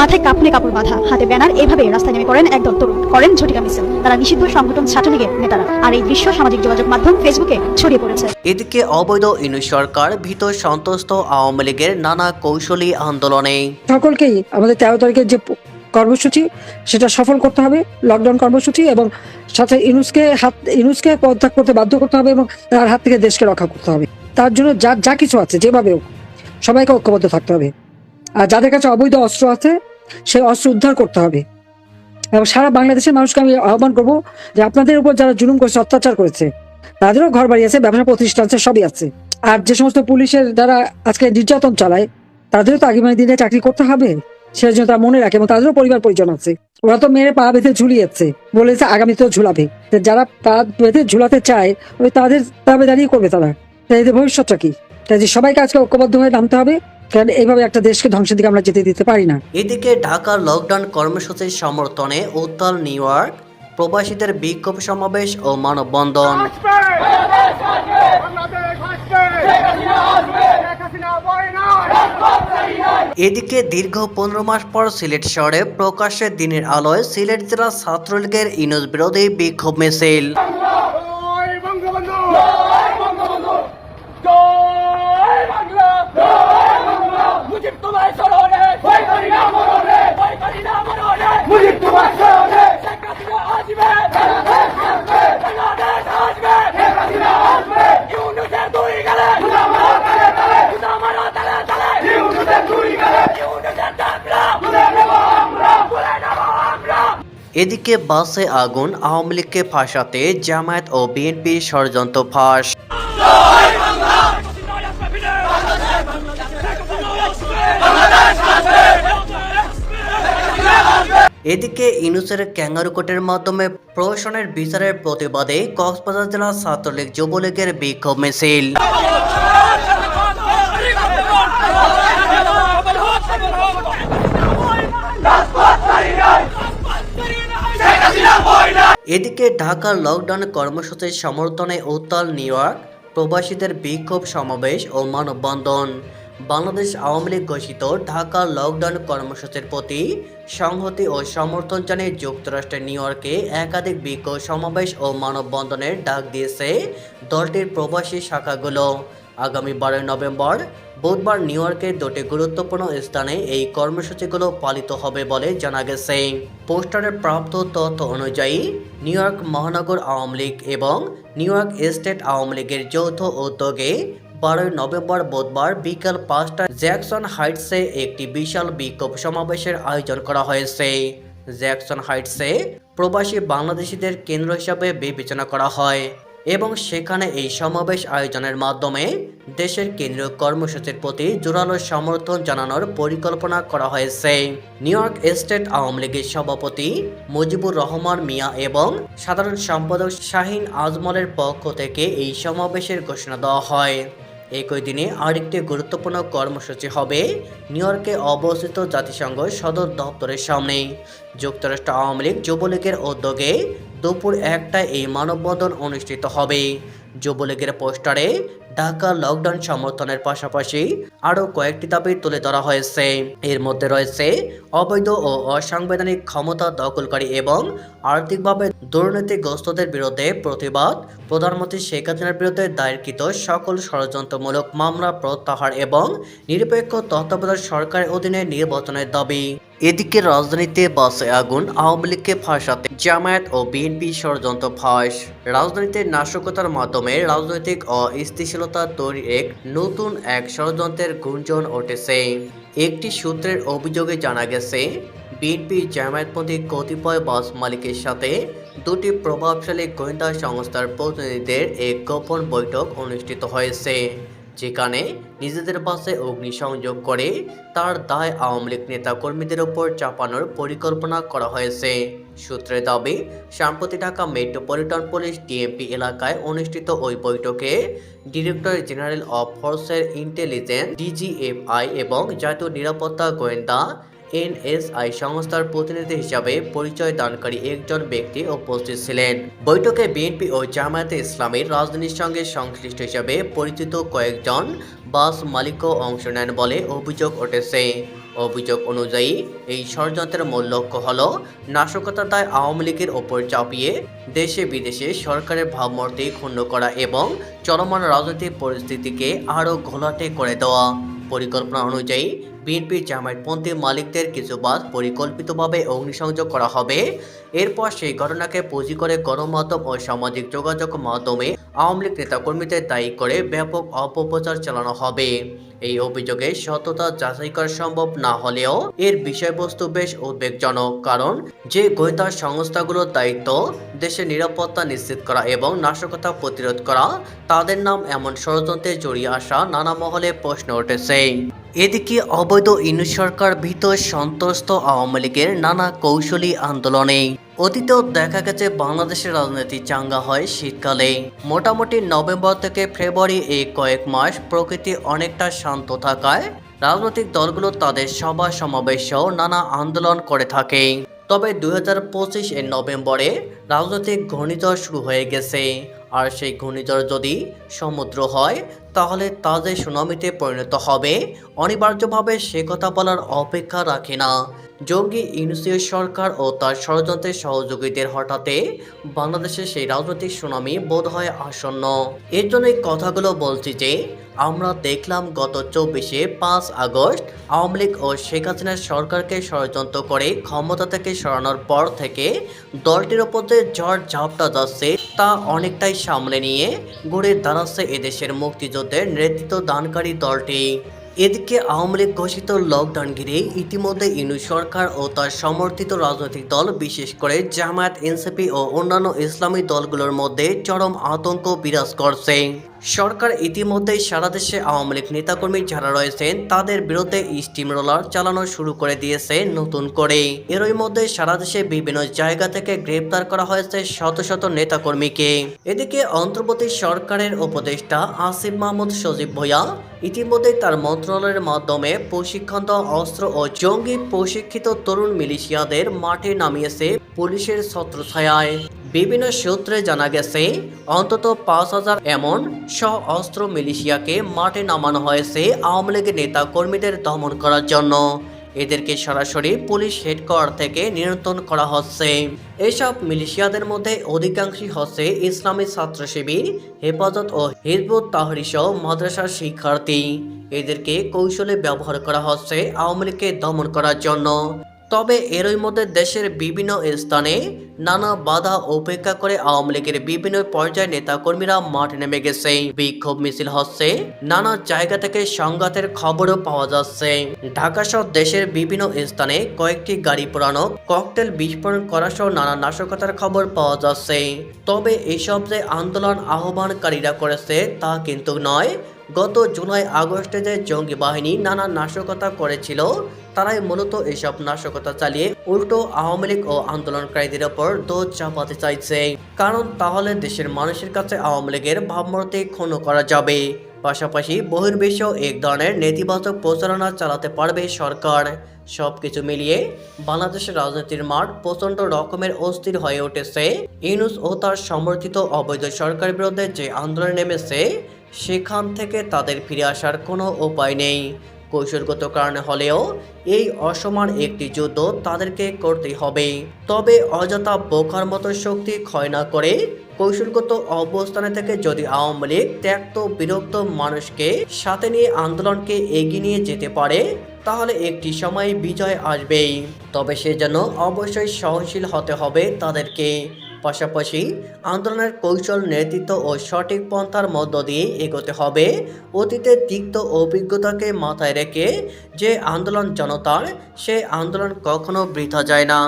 মাথায় কাপড়ে কাপড় বাঁধা হাতে ব্যানার এভাবে রাস্তায় নেমে পড়েন একদল তরুণ। করেন ঝটিকা মিছিল। তারা নিষিদ্ধ সংগঠন ছাত্রলীগের নেতারা। আর এই দৃশ্য সামাজিক যোগাযোগ মাধ্যম ফেসবুকে ছড়িয়ে পড়েছে। এদিকে অবৈধ ইনু সরকার ভীত সন্তুষ্ট আওয়ামী লীগের নানা কৌশলী আন্দোলনে। সকলকেই আমাদের তেরো তারিখের যে কর্মসূচি সেটা সফল করতে হবে লকডাউন কর্মসূচি এবং সাথে ইনুসকে হাত ইনুসকে পদত্যাগ করতে বাধ্য করতে হবে এবং তার হাত থেকে দেশকে রক্ষা করতে হবে। তার জন্য যা যা কিছু আছে যেভাবে হোক সবাইকে ঐক্যবদ্ধ থাকতে হবে। আর যাদের কাছে অবৈধ অস্ত্র আছে সেই অস্ত্র উদ্ধার করতে হবে। এবং সারা বাংলাদেশের মানুষকে আমি আহ্বান করব যে আপনাদের উপর যারা জুলুম করেছে, অত্যাচার করেছে, তাদেরও ঘর বাড়ি আছে, ব্যবসা প্রতিষ্ঠান আছে, সবই আছে। আর যে সমস্ত পুলিশের যারা আজকে নির্যাতন চালায়, তাদেরও তো আগামী দিনে চাকরি করতে হবে সেই জন্য তারা মনে রাখে এবং তাদেরও পরিবার পরিজন আছে। ওরা তো মেরে পা বেঁধে ঝুলিয়েছে, বলেছে আগামীতেও ঝুলাবে। যারা পা বেঁধে ঝুলাতে চায়, ওই তাদের দাঁড়িয়ে করবে তারা। এদের ভবিষ্যৎটা কি? তাই যে সবাইকে আজকে ঐক্যবদ্ধ হয়ে নামতে হবে কারণ এইভাবে একটা দেশকে ধ্বংসের দিকে আমরা যেতে দিতে পারি না। এদিকে ঢাকার লকডাউন কর্মসূচির সমর্থনে উত্তাল নিউ ইয়র্ক প্রবাসীদের বিক্ষোভ সমাবেশ ও মানববন্ধন। এদিকে দীর্ঘ পনেরো মাস পর সিলেট শহরে প্রকাশ্যে দিনের আলোয় সিলেট জেলা ছাত্রলীগের ইনুস বিরোধী বিক্ষোভ মিছিল জয় বঙ্গবন্ধু জয় বঙ্গবন্ধু জয় বাংলা জয় বাংলা মুজিব তোমার স্মরণে ভয় করি না মরণে ভয় করি না মরণে মুজিব তোমার স্মরণে শেখ হাসিনা আসবে বাংলাদেশ আসবে শেখ হাসিনা আসবে ইউনুসের দুই গেলে আমার তালে তালে আমার তালে তালে ইউনুসের দুই গেলে ইউনুসের চাকরা তুলে নেব আমরা তুলে নেব আমরা এদিকে বাসে আগুন, আওয়ামী লীগকে ফাঁসাতে জামায়াত ও বিএনপির ষড়যন্ত্র ফাঁস। এদিকে ইনুসের ক্যাঙ্গারু কোর্টের মাধ্যমে প্রশাসনের বিচারের প্রতিবাদে কক্সবাজার জেলা ছাত্রলীগ যুবলীগের বিক্ষোভ মিছিল। এদিকে ঢাকার লকডাউন কর্মসূচির সমর্থনে উত্তাল নিউ ইয়র্ক প্রবাসীদের বিক্ষোভ সমাবেশ ও মানববন্ধন। বাংলাদেশ আওয়ামী লীগ ঘোষিত ঢাকা লকডাউন কর্মসূচির প্রতি সংহতি ও সমর্থন জানিয়ে যুক্তরাষ্ট্রের নিউ ইয়র্কে একাধিক বিক্ষোভ সমাবেশ ও মানববন্ধনের ডাক দিয়েছে দলটির প্রবাসী শাখাগুলো। আগামী বারোই নভেম্বর বুধবার নিউ ইয়র্কের দুটি গুরুত্বপূর্ণ স্থানে এই কর্মসূচিগুলো পালিত হবে বলে জানা গেছে। পোস্টারে প্রাপ্ত তথ্য অনুযায়ী, নিউ ইয়র্ক মহানগর আওয়ামী লীগ এবং নিউ ইয়র্ক স্টেট আওয়ামী লীগের যৌথ উদ্যোগে বারোই নভেম্বর বুধবার বিকাল পাঁচটা জ্যাকসন হাইটসে একটি বিশাল বিক্ষোভ সমাবেশের আয়োজন করা হয়েছে। জ্যাকসন হাইটসে প্রবাসী বাংলাদেশিদের কেন্দ্র হিসাবে বিবেচনা করা হয়। এবং সেখানে এই সমাবেশ আয়োজনের মাধ্যমে দেশের কেন্দ্রীয় কর্মসূচির প্রতি জোরালো সমর্থন জানানোর পরিকল্পনা করা হয়েছে। নিউ ইয়র্ক স্টেট আওয়ামী লীগের সভাপতি মুজিবুর রহমান মিয়া এবং সাধারণ সম্পাদক শাহিন আজমলের পক্ষ থেকে এই সমাবেশের ঘোষণা দেওয়া হয়। একই দিনে আরেকটি গুরুত্বপূর্ণ কর্মসূচি হবে নিউ ইয়র্কে অবস্থিত জাতিসংঘ সদর দপ্তরের সামনে। যুক্তরাষ্ট্র আওয়ামী লীগ যুবলীগের উদ্যোগে দুপুর একটায় এই মানববন্ধন অনুষ্ঠিত হবে। যুবলীগের পোস্টারে ঢাকা লকডাউন সমর্থনের পাশাপাশি আরও কয়েকটি দাবি তুলে ধরা হয়েছে। এর মধ্যে রয়েছে অবৈধ ও অসাংবিধানিক ক্ষমতা দখলকারী এবং আর্থিকভাবে দুর্নীতিগ্রস্তদের বিরুদ্ধে প্রতিবাদ। প্রধানমন্ত্রী শেখ হাসিনার বিরুদ্ধে দায়েরকৃত সকল ষড়যন্ত্রমূলক মামলা প্রত্যাহার এবং নিরপেক্ষ তত্ত্বাবধায়ক সরকারের অধীনে নির্বাচনের দাবি। এদিকে রাজধানীতে বাসে আগুন, আওয়ামী লীগকে ফাঁসাতে জামায়াত ও বিএনপি ষড়যন্ত্র ফাঁস। রাজধানীতে নাশকতার মাধ্যমে রাজনৈতিক অস্থিতিশীলতা তৈরির এক নতুন এক ষড়যন্ত্রের গুঞ্জন উঠেছে। একটি সূত্রের অভিযোগে জানা গেছে, বিএনপি জামায়াতপন্থী কতিপয় বাস মালিকের সাথে দুটি প্রভাবশালী গোয়েন্দা সংস্থার প্রতিনিধিদের এক গোপন বৈঠক অনুষ্ঠিত হয়েছে, যেখানে নিজেদের বাসে অগ্নিসংযোগ করে তার দায় আওয়ামী লীগ নেতা কর্মীদের উপর চাপানোর পরিকল্পনা করা হয়েছে। সূত্রের দাবি, সাম্প্রতি ঢাকা মেট্রোপলিটন পুলিশ ডিএমপি এলাকায় অনুষ্ঠিত ওই বৈঠকে ডিরেক্টর জেনারেল অফ ফোর্সের ইন্টেলিজেন্স, ডিজিএফআই এবং জাতীয় নিরাপত্তা গোয়েন্দা, এনএসআই সংস্থার প্রতিনিধি হিসাবে পরিচয় দানকারী একজন ব্যক্তি উপস্থিত ছিলেন। বৈঠকে বিএনপি ও জামায়াতে ইসলামের রাজধানীর সঙ্গে সংশ্লিষ্ট হিসাবে পরিচিত কয়েকজন বাস মালিকও অংশ নেন বলে অভিযোগ উঠেছে। অভিযোগ অনুযায়ী, এই ষড়যন্ত্রের মূল লক্ষ্য হল নাশকতার দায় আওয়ামী লীগের ওপর চাপিয়ে দেশে বিদেশে সরকারের ভাবমূর্তি ক্ষুণ্ণ করা এবং চলমান রাজনৈতিক পরিস্থিতিকে আরও ঘোলাটে করে দেওয়া। পরিকল্পনা অনুযায়ী, বিএনপি জামায়াতপন্থী মালিকদের কিছু বাস পরিকল্পিতভাবে অগ্নিসংযোগ করা হবে। এরপর সেই ঘটনাকে পুঁজি করে গণমাধ্যম ও সামাজিক যোগাযোগ মাধ্যমে আওয়ামী লীগ নেতাকর্মীদের দায়ী করে ব্যাপক অপপ্রচার চালানো হবে। এই অভিযোগে সততা যাচাই করা সম্ভব না হলেও এর বিষয়বস্তু বেশ উদ্বেগজনক, কারণ যে গোয়েন্দা সংস্থাগুলোর দায়িত্ব দেশের নিরাপত্তা নিশ্চিত করা এবং নাশকতা প্রতিরোধ করা, তাদের নাম এমন ষড়যন্ত্রে জড়িয়ে আসা নানা মহলে প্রশ্ন উঠেছে। এদিকে অবৈধ ইনু সরকার ভীত সন্ত্রস্ত আওয়ামী লীগের নানা কৌশলী আন্দোলনে। অতীতেও দেখা গেছে বাংলাদেশের রাজনীতি চাঙ্গা হয় শীতকালে। মোটামুটি নভেম্বর থেকে ফেব্রুয়ারি এই কয়েক মাস প্রকৃতি অনেকটা শান্ত থাকায় রাজনৈতিক দলগুলো তাদের সভা সমাবেশ নানা আন্দোলন করে থাকে। তবে দুই হাজার পঁচিশ এর নভেম্বরে রাজনৈতিক ঘূর্ণিঝড় শুরু হয়ে গেছে। আর সেই ঘূর্ণিঝড় যদি সমুদ্র হয়, তাহলে তা যে সুনামিতে পরিণত হবে। অনিবার্যভাবে সে কথা বলার অপেক্ষা রাখে না। জঙ্গি ইউনিসিও সরকার ও তার ষড়যন্ত্রের সহযোগীদের হঠাতে বাংলাদেশের সেই রাজনৈতিক সুনামি বোধ হয় আসন্ন। এর জন্য এই কথাগুলো বলছি যে, আমরা দেখলাম গত চব্বিশে পাঁচ আগস্ট আওয়ামী লীগ ও শেখ হাসিনার সরকারকে ষড়যন্ত্র করে ক্ষমতা থেকে সরানোর পর থেকে দলটির ওপর যে ঝড় ঝাপটা যাচ্ছে, তা অনেকটাই সামলে নিয়ে গড়ে দাঁড়াচ্ছে এদেশের মুক্তিযুদ্ধের নেতৃত্ব দানকারী দলটি। এদিকে আওয়ামী লীগ ঘোষিত লকডাউন ঘিরে ইতিমধ্যে ইনু সরকার ও তার সমর্থিত রাজনৈতিক দল, বিশেষ করে জামায়াত, এনসিপি ও অন্যান্য ইসলামী দলগুলোর মধ্যে চরম আতঙ্ক বিরাজ করছে। সরকার ইতিমধ্যেই সারা দেশে আওয়ামী লীগ নেতাকর্মী যারা রয়েছেন, তাদের বিরুদ্ধে স্টিম রোলার চালানো শুরু করে দিয়েছে নতুন করে এরই মধ্যে সারা দেশে বিভিন্ন জায়গা থেকে গ্রেপ্তার করা হয়েছে শত শত নেতাকর্মীকে। এদিকে অন্তর্বর্তী সরকারের উপদেষ্টা আসিফ মাহমুদ সজীব ভুঁইয়া ইতিমধ্যে তার মন্ত্রণালয়ের মাধ্যমে প্রশিক্ষণ অস্ত্র ও জঙ্গি প্রশিক্ষিত তরুণ মিলিশিয়াদের মাঠে নামিয়েছে পুলিশের ছত্রছায়ায়। বিভিন্ন সূত্রে জানা গেছে, অন্তত পাঁচ হাজার এমন সহ অস্ত্র মিলিশিয়াকে মাঠে নামানো হয়েছে আওয়ামী লীগের নেতা কর্মীদের দমন করার জন্য। এদেরকে সরাসরি পুলিশ হেডকোয়ার্টার থেকে নিয়ন্ত্রণ করা হচ্ছে। এসব মিলিশিয়াদের মধ্যে অধিকাংশই হচ্ছে ইসলামী ছাত্র শিবির হেফাজত ও হিজবুত তাহরি সহ মাদ্রাসার শিক্ষার্থী। এদেরকে কৌশলে ব্যবহার করা হচ্ছে আওয়ামী লীগকে দমন করার জন্য। তবে এরই মধ্যে দেশের বিভিন্ন স্থানে নানা বাধা উপেক্ষা করে আওয়ামী লীগের বিভিন্ন পর্যায়ের নেতাকর্মীরা মাঠে নেমে গেছে। বিক্ষোভ মিছিল হচ্ছে, নানা জায়গা থেকে সংঘাতের খবরও পাওয়া যাচ্ছে। ঢাকা সহ দেশের বিভিন্ন স্থানে কয়েকটি গাড়ি পোড়ানো, ককটেল বিস্ফোরণ করা সহ নানা নাশকতার খবর পাওয়া যাচ্ছে। তবে এসব যে আন্দোলন আহ্বানকারীরা করেছে তা কিন্তু নয়। গত জুলাই আগস্টে যে জঙ্গি বাহিনী নানা নাশকতা করেছিল তারাই মূলত এসব নাশকতা চালিয়ে উল্টো আওয়ামী লীগ ও আন্দোলনকারীদের ওপর দোষ চাপাতে চাইছে। কারণ তাহলে দেশের মানুষের কাছে আওয়ামী লীগের ভাবমূর্তি ক্ষুণ্ণ করা যাবে। পাশাপাশি বহির্বিশ্ব এক ধরনের নেতিবাচক প্রচারণা চালাতে পারবে সরকার। সবকিছু মিলিয়ে বাংলাদেশের রাজনীতির মাঠ প্রচণ্ড রকমের অস্থির হয়ে উঠেছে। ইউনুস ও তার সমর্থিত অবৈধ সরকারের বিরুদ্ধে যে আন্দোলন নেমেছে, সেখান থেকে তাদের ফিরে আসার কোনো উপায় নেই। কৌশলগত কারণে হলেও এই অসমান একটি যুদ্ধ তাদেরকে করতেই হবে। তবে অযথা বোকার মতো শক্তি ক্ষয় না করে কৌশলগত অবস্থানে থেকে যদি আওয়ামী লীগ ত্যাক্ত, বিরক্ত মানুষকে সাথে নিয়ে আন্দোলনকে এগিয়ে নিয়ে যেতে পারে, তাহলে একটি সময় বিজয় আসবেই। তবে সেজন্য অবশ্যই সহনশীল হতে হবে তাদেরকে। পাশাপাশি আন্দোলনের কৌশল, নেতৃত্ব ও সঠিক পন্থার মধ্য দিয়ে এগোতে হবে। অতীতের তিক্ত অভিজ্ঞতাকে মাথায় রেখে যে আন্দোলন জনতার সে আন্দোলন কখনো বৃথা যায় না।